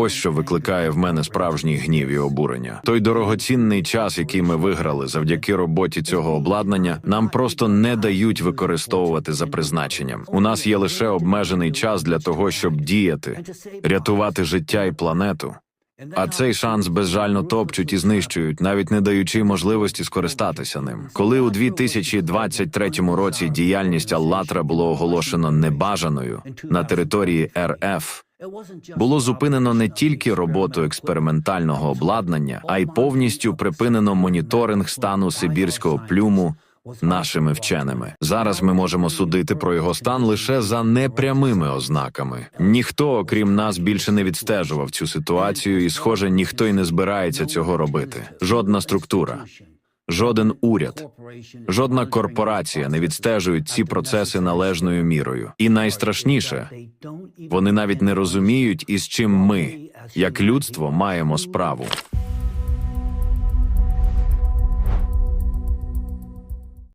Ось що викликає в мене справжній гнів і обурення. Той дорогоцінний час, який ми виграли завдяки роботі цього обладнання, нам просто не дають використовувати за призначенням. У нас є лише обмежений час для того, щоб діяти, рятувати життя і планету. А цей шанс безжально топчуть і знищують, навіть не даючи можливості скористатися ним. Коли у 2023 році діяльність Аллатра було оголошено небажаною на території РФ, було зупинено не тільки роботу експериментального обладнання, а й повністю припинено моніторинг стану сибірського плюму нашими вченими. Зараз ми можемо судити про його стан лише за непрямими ознаками. Ніхто, окрім нас, більше не відстежував цю ситуацію, і, схоже, ніхто й не збирається цього робити. Жодна структура, жоден уряд, жодна корпорація не відстежують ці процеси належною мірою. І найстрашніше, вони навіть не розуміють, із чим ми, як людство, маємо справу.